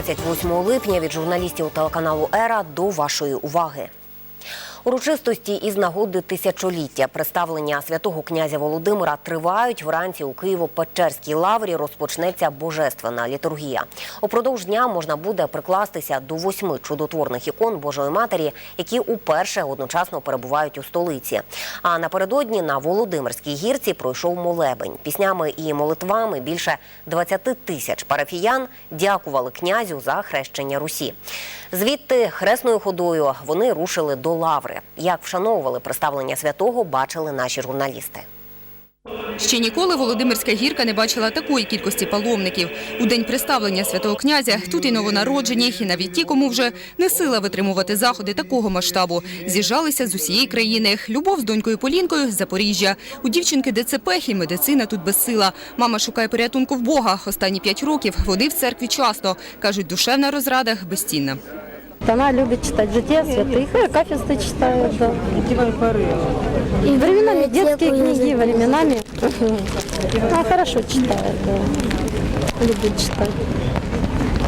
Вітаю новини вівторка, 28 липня від журналістів телеканалу Ера до вашої уваги. Урочистості із нагоди тисячоліття представлення святого князя Володимира тривають вранці у Києво-Печерській лаврі. Розпочнеться божественна літургія. Упродовж дня можна буде прикластися до восьми чудотворних ікон Божої Матері, які уперше одночасно перебувають у столиці. А напередодні на Володимирській гірці пройшов молебень. Піснями і молитвами більше 20 тисяч парафіян дякували князю за хрещення Русі. Звідти хресною ходою вони рушили до лаври. Як вшановували представлення святого, бачили наші журналісти. Ще ніколи Володимирська гірка не бачила такої кількості паломників. У день представлення святого князя тут і новонароджені, і навіть ті, кому вже не сила витримувати заходи такого масштабу. З'їжджалися з усієї країни. Любов з донькою Полінкою Запоріжжя. У дівчинки ДЦП і медицина тут безсила. Мама шукає порятунку в Бога. Останні п'ять років води в церкві часто. Кажуть, душевна розрада безцінна. Она любит читать жития святых, и акафисты читает, да. И временами детские книги, временами она хорошо читает, да. Любит читать.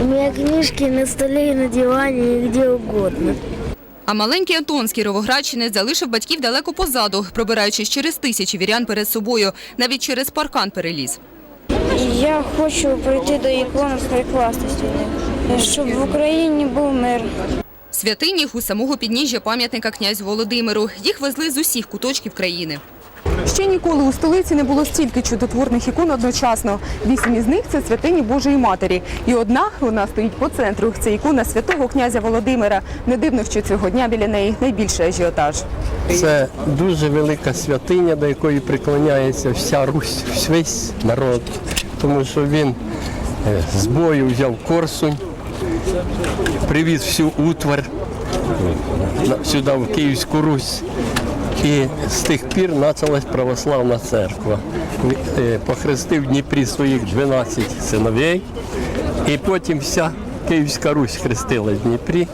У меня книжки на столе и на диване, и где угодно. А маленький Антон з Кіровоградщини залишив батьків далеко позаду, пробираючись через тисячі вірян перед собою. Навіть через паркан переліз. Я хочу прийти до ікони прикластися, щоб в Україні був мир. Святині у самого підніжжя пам'ятника князю Володимиру. Їх везли з усіх куточків країни. Ще ніколи у столиці не було стільки чудотворних ікон одночасно. Вісім із них це святині Божої Матері. І одна вона стоїть по центру. Це ікона святого князя Володимира. Не дивно, що цього дня біля неї найбільший ажіотаж. Це дуже велика святиня, до якої приклоняється вся Русь, весь народ, тому що він е, з бою взяв Корсунь, привіз всю утвар сюди, в Київську Русь. І з тих пір почалась православна церква. Е, Похрестив в Дніпрі своїх 12 синовей, і потім вся Київська Русь хрестилась в Дніпрі.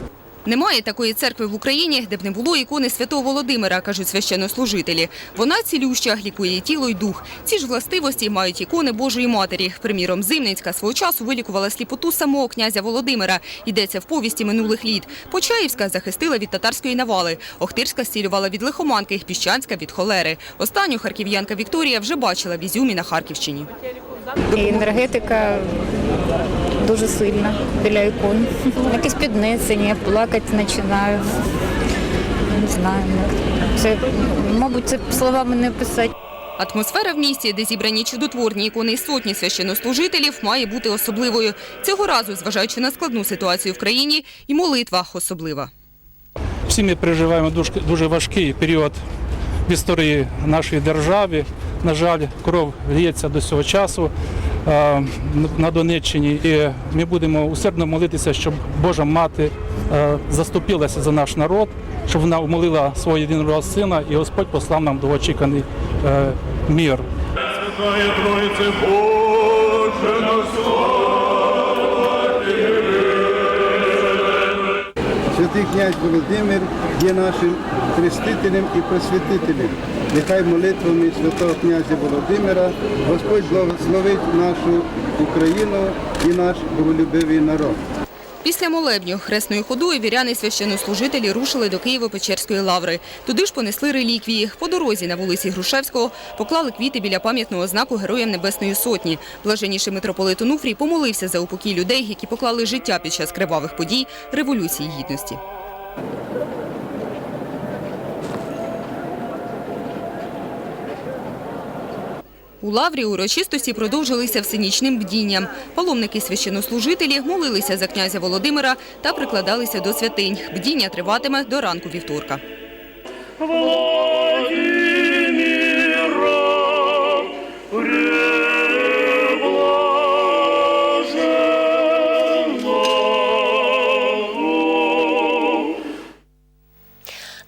Немає такої церкви в Україні, де б не було ікони святого Володимира, кажуть священнослужителі. Вона цілюща, лікує тіло й дух. Ці ж властивості мають ікони Божої Матері. Приміром, Зимницька свого часу вилікувала сліпоту самого князя Володимира. Йдеться в повісті минулих літ. Почаївська захистила від татарської навали. Охтирська зцілювала від лихоманки, Піщанська – від холери. Останню харків'янка Вікторія вже бачила в Ізюмі на Харківщині. Енергетика дуже сильна біля ікон. Якесь піднесення, плакати починаю. Не знаю. Це, мабуть, це словами не писати. Атмосфера в місті, де зібрані чудотворні ікони і сотні священнослужителів, має бути особливою. Цього разу, зважаючи на складну ситуацію в країні, і молитва особлива. Всі ми переживаємо дуже важкий період в історії нашої держави. На жаль, кров лється до цього часу е, на Донеччині. І ми будемо усердно молитися, щоб Божа мати е, заступилася за наш народ, щоб вона умолила свого єдиного сина, і Господь послав нам довгоочікуваний е. Святая Троице Боже на Святий князь Володимир є нашим хрестителем і просвітителем. Нехай молитвами святого князя Володимира Господь благословить нашу Україну і наш боголюбивий народ. Після молебню хресною ходою віряни священнослужителі рушили до Києво-Печерської лаври. Туди ж понесли реліквії. По дорозі на вулиці Грушевського поклали квіти біля пам'ятного знаку Героям Небесної Сотні. Блаженніший митрополит Онуфрій помолився за упокій людей, які поклали життя під час кривавих подій Революції Гідності. У лаврі урочистості продовжилися всенічним бдінням. Паломники священнослужителі молилися за князя Володимира та прикладалися до святинь. Бдіння триватиме до ранку вівторка.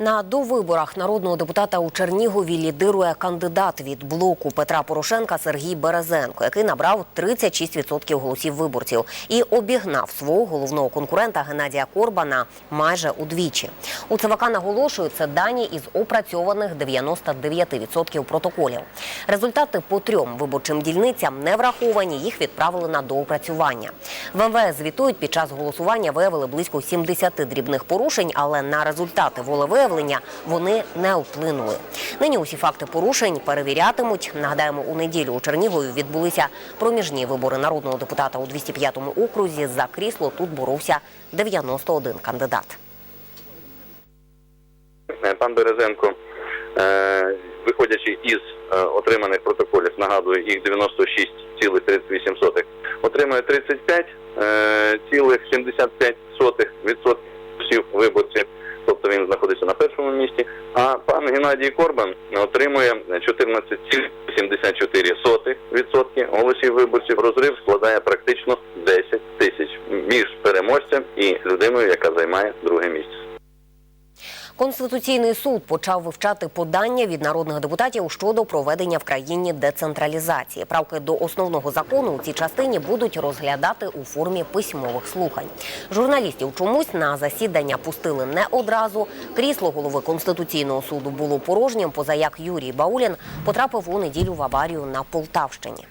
На довиборах народного депутата у Чернігові лідирує кандидат від блоку Петра Порошенка Сергій Березенко, який набрав 36% голосів виборців і обігнав свого головного конкурента Геннадія Корбана майже удвічі. У ЦВК наголошують, це дані із опрацьованих 99% протоколів. Результати по трьом виборчим дільницям не враховані, їх відправили на доопрацювання. В МВС звітують, під час голосування виявили близько 70 дрібних порушень, але на результати волевиявлення вони не вплинули. Нині усі факти порушень перевірятимуть. Нагадаємо, у неділю у Чернігові відбулися проміжні вибори народного депутата у 205-му окрузі. За крісло тут боровся 91 кандидат. Пан Березенко, е, виходячи із е, отриманих протоколів, нагадую, їх 96,38, отримує 35,75% всіх виборців, тобто він знаходиться на першому місці. А пан Геннадій Корбан отримує 14,74% голосів виборців. Розрив складає практично 10 тисяч між переможцем і людиною, яка займає друге місце. Конституційний суд почав вивчати подання від народних депутатів щодо проведення в країні децентралізації. Правки до основного закону у цій частині будуть розглядати у формі письмових слухань. Журналістів чомусь на засідання пустили не одразу. Крісло голови конституційного суду було порожнім, поза як Юрій Баулін потрапив у неділю в аварію на Полтавщині.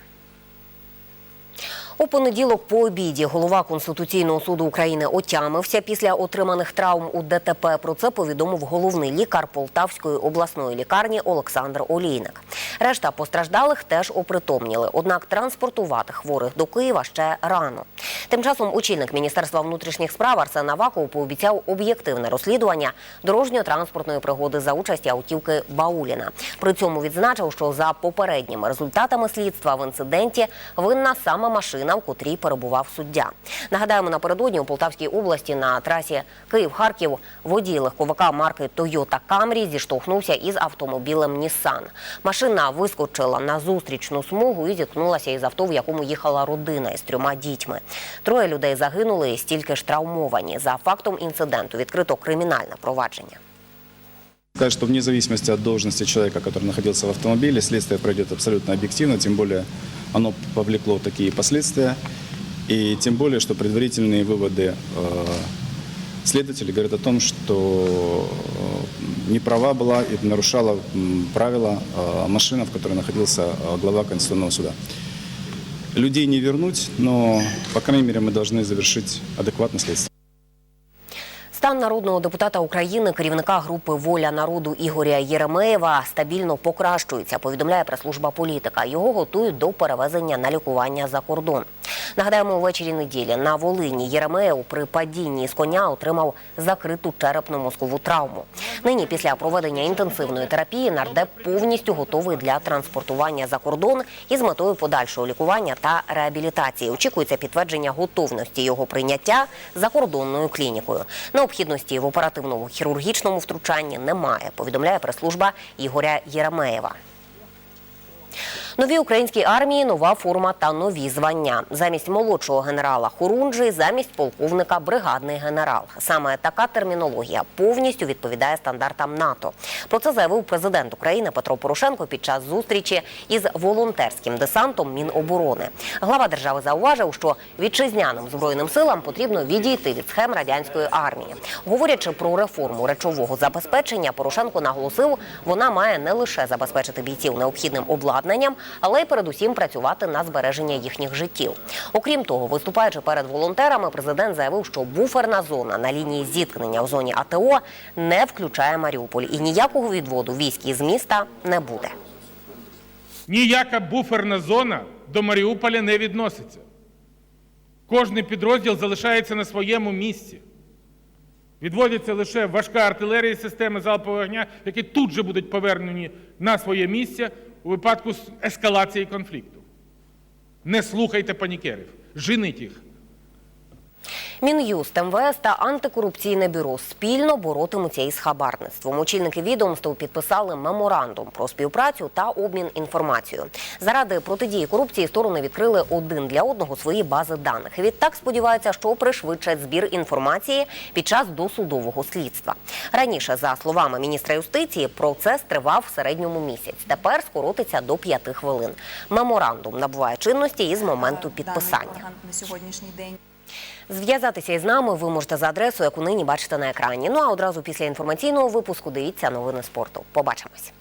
У понеділок по обіді голова Конституційного суду України отямився після отриманих травм у ДТП. Про це повідомив головний лікар Полтавської обласної лікарні Олександр Олійник. Решта постраждалих теж опритомніли, однак транспортувати хворих до Києва ще рано. Тим часом очільник Міністерства внутрішніх справ Арсен Аваков пообіцяв об'єктивне розслідування дорожньо-транспортної пригоди за участі автівки Бауліна. При цьому відзначив, що за попередніми результатами слідства в інциденті винна сама машина, в котрій перебував суддя. Нагадаємо, напередодні у Полтавській області на трасі Київ-Харків водій легковика марки Toyota Camry зіштовхнувся із автомобілем Nissan. Машина вискочила на зустрічну смугу і зіткнулася із авто, в якому їхала родина із трьома дітьми. Троє людей загинули і стільки ж травмовані. За фактом інциденту відкрито кримінальне провадження. Сказать, что вне зависимости от должности человека, который находился в автомобиле, следствие пройдет абсолютно объективно, тем более оно повлекло такие последствия. И тем более, что предварительные выводы э, следователей говорят о том, что э, не права была и нарушала правила э, машина, в которой находился глава Конституционного суда. Людей не вернуть, но, по крайней мере, мы должны завершить адекватное следствие. Стан народного депутата України, керівника групи Воля народу Ігоря Єремеєва стабільно покращується. Повідомляє прес-служба політика. Його готують до перевезення на лікування за кордон. Нагадаємо, ввечері неділі на Волині Єремеєв при падінні з коня отримав закриту черепно-мозкову травму. Нині після проведення інтенсивної терапії нардеп повністю готовий для транспортування за кордон із метою подальшого лікування та реабілітації. Очікується підтвердження готовності його прийняття закордонною клінікою. Необхідності в оперативному хірургічному втручанні немає. Повідомляє прес-служба Ігоря Єремеєва. Новій українській армії нова форма та нові звання. Замість молодшого генерала Хорунжий, замість полковника бригадний генерал. Саме така термінологія повністю відповідає стандартам НАТО. Про це заявив президент України Петро Порошенко під час зустрічі із волонтерським десантом Міноборони. Глава держави зауважив, що вітчизняним збройним силам потрібно відійти від схем радянської армії. Говорячи про реформу речового забезпечення, Порошенко наголосив, вона має не лише забезпечити бійців необхідним обладнанням, але й передусім працювати на збереження їхніх життів. Окрім того, виступаючи перед волонтерами, президент заявив, що буферна зона на лінії зіткнення в зоні АТО не включає Маріуполь і ніякого відводу військ із міста не буде. Ніяка буферна зона до Маріуполя не відноситься. Кожний підрозділ залишається на своєму місці. Відводиться лише важка артилерія і системи залпового огня, які тут же будуть повернені на своє місце у випадку ескалації конфлікту. Не слухайте панікерів, женіть їх. Мін'юст, МВС та антикорупційне бюро спільно боротимуться із хабарництвом. Очільники відомств підписали меморандум про співпрацю та обмін інформацією. Заради протидії корупції сторони відкрили один для одного свої бази даних. Відтак сподіваються, що пришвидшать збір інформації під час досудового слідства. Раніше, за словами міністра юстиції, процес тривав в середньому місяць. Тепер скоротиться до п'яти хвилин. Меморандум набуває чинності із моменту підписання. на сьогоднішній день. Зв'язатися із нами ви можете за адресою, яку нині бачите на екрані. Ну а одразу після інформаційного випуску дивіться новини спорту. Побачимось.